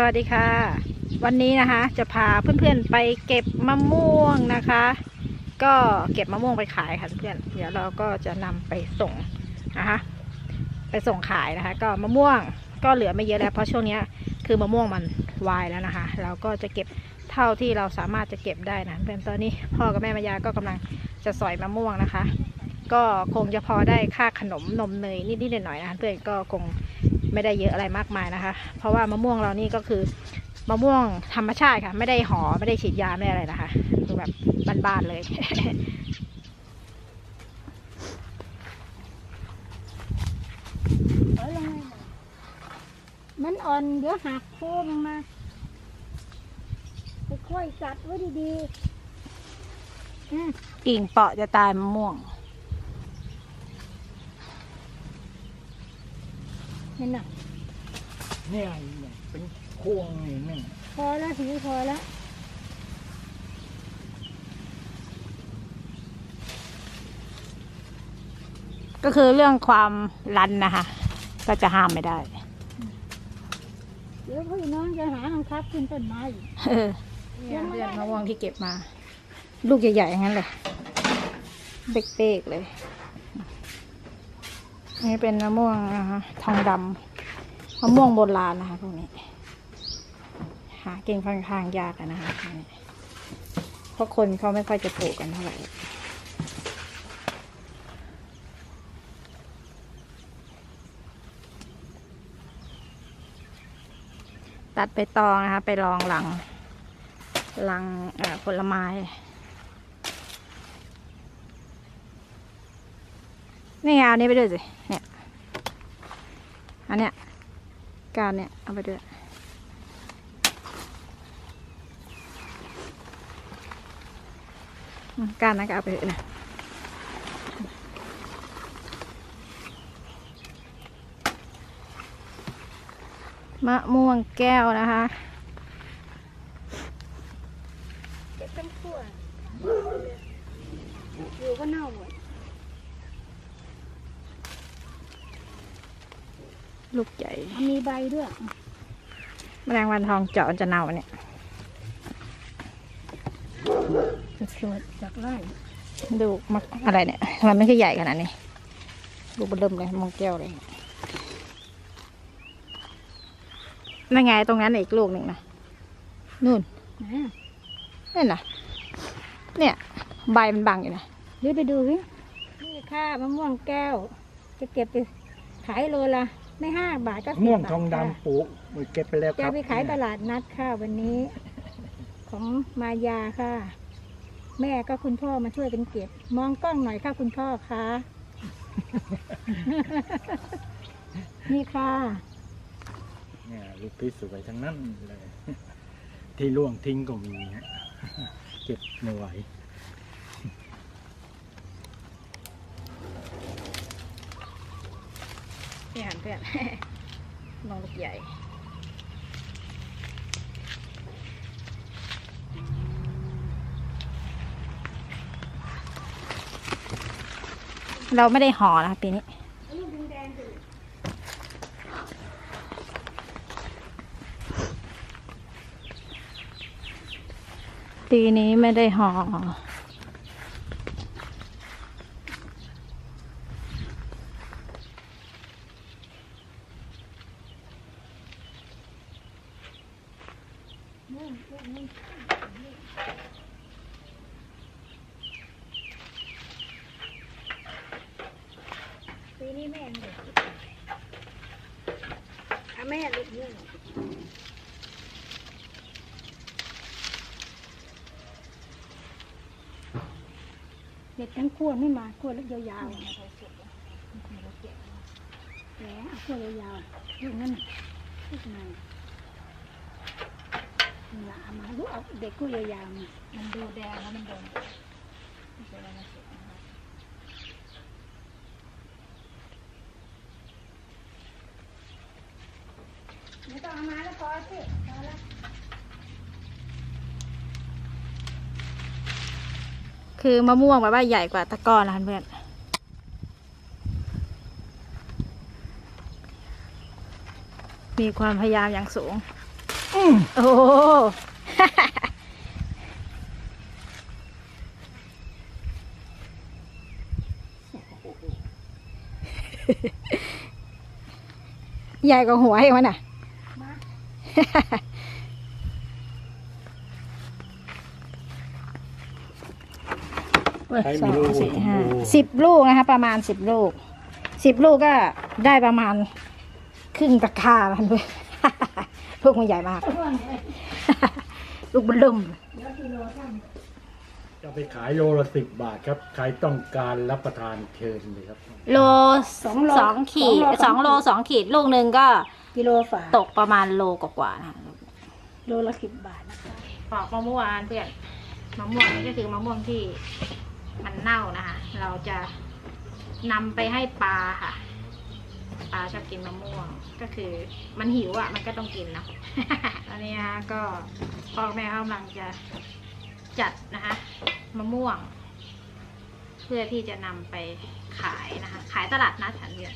สวัสดีค่ะ วันนี้นะคะ จะพาเพื่อนๆไปเก็บมะม่วงนะคะ ก็เก็บมะม่วงไปขายค่ะเพื่อนเดี๋ยวเราก็จะนำไปส่งนะคะไปส่งขายนะคะ ก็มะม่วงก็เหลือไม่เยอะแล้ว เพราะช่วงนี้คือมะม่วงมันวายแล้วนะคะ เราก็จะเก็บเท่าที่เราสามารถจะเก็บได้นะเพื่อนตอนนี้พ่อกับแม่มายาก็กำลังจะสอยมะม่วงนะคะ ก็คงจะพอได้ค่าขนมนมเนยนิดๆหน่อยๆนะคะเพื่อนก็คง ไม่ได้เยอะอะไรมากมายนะคะ เพราะว่ามะม่วงเรานี่ก็คือมะม่วงธรรมชาติค่ะ ไม่ได้ห่อไม่ได้ฉีดยาไม่ได้อะไรนะคะคือแบบบ้านๆเลยมันอ่อนเดี๋ยวหักโค้งมาค่อยๆกัดไว้ดีๆอืมกิ่งเปาะจะตายมะม่วง เห็ นหนักเนี่ยเนี่ยเป็นพวงนี่นี่พอแล้วถือพอแล้วก็คือเรื่องความรันนะคะ ก็จะห้ามไม่ได้ เดี๋ยวพี่น้องจะหาทางคับขึ้นต้นไม้อีกเออเนี่ยเพื่อนมะม่วงที่เก็บมา ลูกใหญ่ๆอย่างนั้นเลยเป๊กๆเลย นี่เป็นมะม่วงนะคะทองดำมะม่วงโบราณนะคะพวกนี้ หาเก่งค่อนข้างยากนะคะพวกนี้เพราะคนเขาไม่ค่อยจะปลูกกันเท่าไหร่ตัดไปตองนะคะ ไปรองหลังหลังผลไม้ นี่ไงเอานี้ไปด้วยสิเนี่ยอันเนี้ยการเนี่ยเอาไปด้วยการนั้นก็เอาไปเลยนะมะม่วงแก้วนะคะ เก็บต้นขั้วอยู่ก็เน่าหมด ลูกใหญ่ มีใบ ด้วยแมลงวันทองเจาะมันจะเน่าเนี่ยสดๆจากไร่ดูมักอะไรเนี่ยทำไมไม่ค่อยใหญ่ขนาดนี้ดูเบนเริ่มเลยมองแก้วเลยนั่นไงตรงนั้นอีกลูกหนึ่งนะนู่นนะนี่นนะเนี่ย ใบมันบังอยู่นะเดี๋ยวไปดูสินี่ค่ะมะม่วงแก้ว จะเก็บไปขายโลละ ไม่ห้าบาทก็สิบม่วงบาททองค่ะดำปลูกมันเก็บไปแล้วคจะรับไปขายตลาดนัดค่ะวันนี้ ของมายาค่ะ แม่ก็คุณพ่อมาช่วยกันเก็บ มองกล้องหน่อยค่ะคุณพ่อคะนี่ค่ะ เนี่ยลูกที่สวยทั้งนั้นเลย ที่ล่วงทิ้งก็มีฮะ เก็บไม่ไหว นี่หันเพื่อนมองลูกใหญ่เราไม่ได้ห่อนะคะปีนี้ ปีนี้ไม่ได้ห่อ ปีนี้แม่เด็กอะแม่เด็กเนี่ยเด็กทั้งขั้วไม่มาขั้วเล็กยาวๆแหมเอาขั้วยาวๆลูกนั่นน่ะลูกนั่น นี่ล่ะเอามาลูกเอาเด็กขั้ยาวๆมามันดูแดงแล้วมันโดนไม่ต้องเอามาแล้วพอสิพอแล้วคือมะม่วงแบบว่าใหญ่กว่าตะกร้อนนะคะเพื่อน มีความพยายามอย่างสูง โอ้โหใหญ่กว่าหัวอีกวะน่ะ ใช้สอมีงลูกสี่ห้าโอ้โห สิบลูกนะคะ ประมาณสิบลูกสิบลูกก็ได้ประมาณครึ่งตะกร้ามันด้วย ลูกมันใหญ่มาก ลูกมันลุ่มจะไปขายโลละสิบบาทครับ ใครต้องการรับประทานเชิญเลยครับ โลสองโลสองขีดสสอองงโลโลสองขีดลูกหนึ่งก็กิโลฝาตกประมาณโลกว่าๆนะคะโลละสิบบาทนะคะปอกมะม่วงเพื่อนมะม่วงนี่ก็คือมะม่วงที่มันเน่านะคะ เราจะนำไปให้ปลาค่ะ ปลาชอบกินมะม่วง ก็คือมันหิวอะ มันก็ต้องกินเนอะอันนี้นะก็พ่อแม่เขากำลังจะจัดนะคะมะม่วง เพื่อที่จะนำไปขายนะคะ ขายตลาดนัดฉันเดือน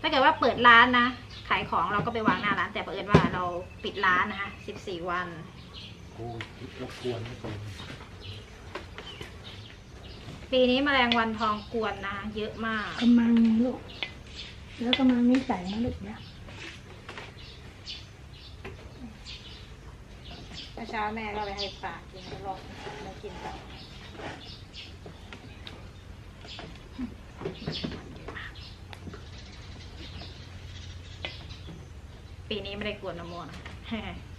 ถ้าเกิดว่าเปิดร้านนะ ขายของเราก็ไปวางหน้าร้าน แต่ประเอิญว่าเราปิดร้านนะคะ 14 วันโอ้ยรบกวนไม่เป็น ปีนี้แมลงวันทองกวนนะคะเยอะมาก กำมังลูก แล้วกำมังนี่ใส่นะลูกนะเช้าแม่ก็ไปให้ปลากินแล้วลองมากินกันปีนี้ไม่ได้กวนมะม่วงนะ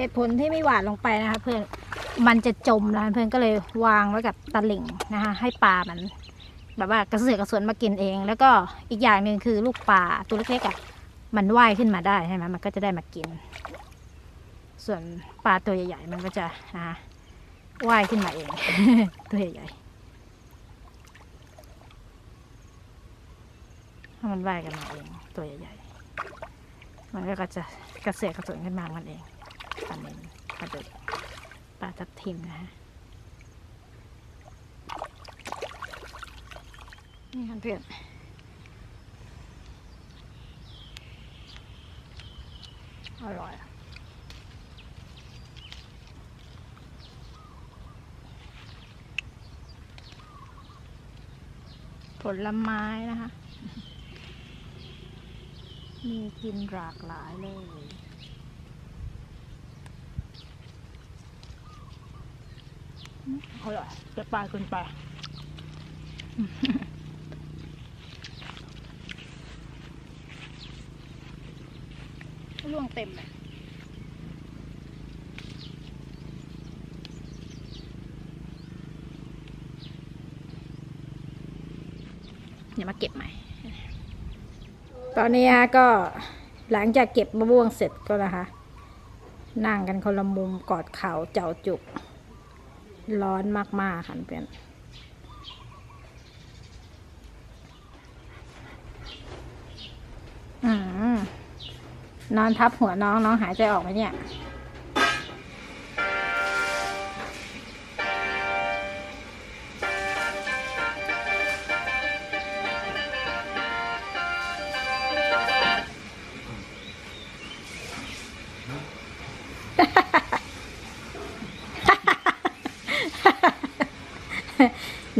เหตุผลที่ไม่หวานลงไปนะคะเพื่อนมันจะจมนะเพื่อนก็เลยวางไว้กับตะหลิ่งนะคะให้ปลามัน แบบว่ากระเสือกกระสวนมากินเอง แล้วก็อีกอย่างหนึ่งคือลูกปลาตัวเล็กๆอะมันว่ายขึ้นมาได้ใช่ไหมมันก็จะได้มากิน ส่วนปลาตัวใหญ่ ๆ มันก็จะนะคะว่ายขึ้นมาเอง ตัวใหญ่ๆถ้ามันว่ายกันมาเอง ตัวใหญ่ๆมันก็จะกระเสือกกระสวนขึ้นมามันเอง ปลาเนนปลาดุกปลาทับทิมนะฮะนี่ค่ะเพื่อนอร่อยอะผลไม้นะคะ มีกินหลากหลายเลย อร่อยจะปลาเกินไปร่วงเต็มเลยเดี๋ยวมาเก็บใหม่ ตอนนี้ฮะก็หลังจากเก็บมะม่วงเสร็จก็นะคะ นั่งกันคนละมุมกอดเข่าเจ้าจุก ร้อนมาก ๆ ค่ะเพื่อนอืมนอนทับหัวน้องน้องหายใจออกไหมเนี่ย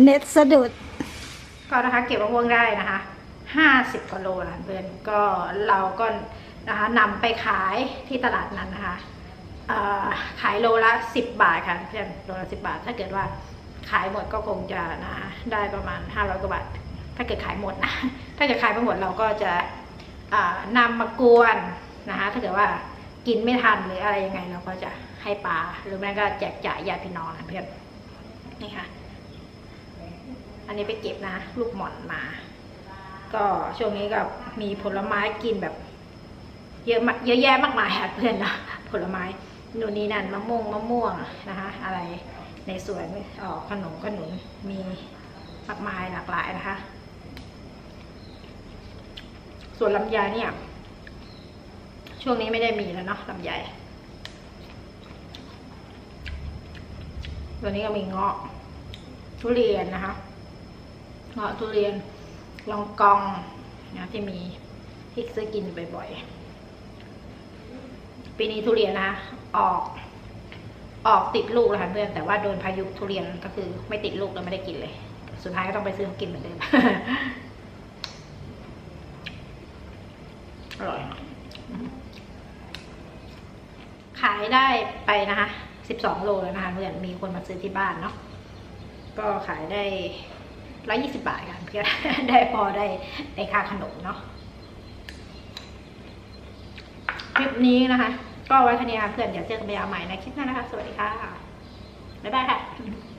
เน็ตสะดุด ก็นะคะเก็บมะม่วงได้นะคะห้าสิบกว่าโลนะเพื่อนก็เราก็นะคะนำไปขายที่ตลาดนั้นนะคะขายโลละสิบบาทค่ะเพื่อนโลละสิบบาท ถ้าเกิดว่าขายหมดก็คงจะนะได้ประมาณห้าร้อยกว่าบาท ถ้าเกิดขายหมดนะถ้าเกิดขายไม่หมดเราก็จะอ่านำมากวนนะคะถ้าเกิดว่ากินไม่ทันหรืออะไรยังไงเราก็จะให้ปลาหรือไม่ก็แจกจ่ายญาติพี่น้องนะเพื่อนนี่ค่ะ อันนี้ไปเก็บนะ ลูกหม่อนมา ก็ช่วงนี้ก็มีผลไม้กินแบบ เยอะมากเยอะแยะมากมายค่ะเพื่อนนะผลไม้นู่นนี่นั่นมะม่วงมะม่วงนะคะ อะไรในสวนออกขนมขนุนมีมากมายหลากหลายนะคะ ส่วนลำไยเนี่ย ช่วงนี้ไม่ได้มีแล้วเนาะลำไยตัวนี้ก็มีเงาะทุเรียนนะคะ เงาะทุเรียนลองกองนะที่มีที่ซื้อกินบ่อยๆ ปีนี้ทุเรียนนะ ออก ออกติดลูกแล้วค่ะเพื่อนแต่ว่าโดนพายุทุเรียนก็คือ ไม่ติดลูกแล้วไม่ได้กินเลย สุดท้ายก็ต้องไปซื้อเขากินเหมือนเดิมอร่อย ขายได้ไปนะคะสิบสองโลแล้วนะคะเพื่อนมีคนมาซื้อที่บ้านเนาะก็ขายได้ ร้อยี่สิบบาทกันเพื่อนได้พอได้ได้ค่าขนมเนาะคลิปนี้นะคะ ก็ไว้แค่นี้ค่ะเพื่อนเดี๋ยวเจอกันใหม่ในคลิปหน้านะคะ สวัสดีค่ะ บ๊ายบายค่ะ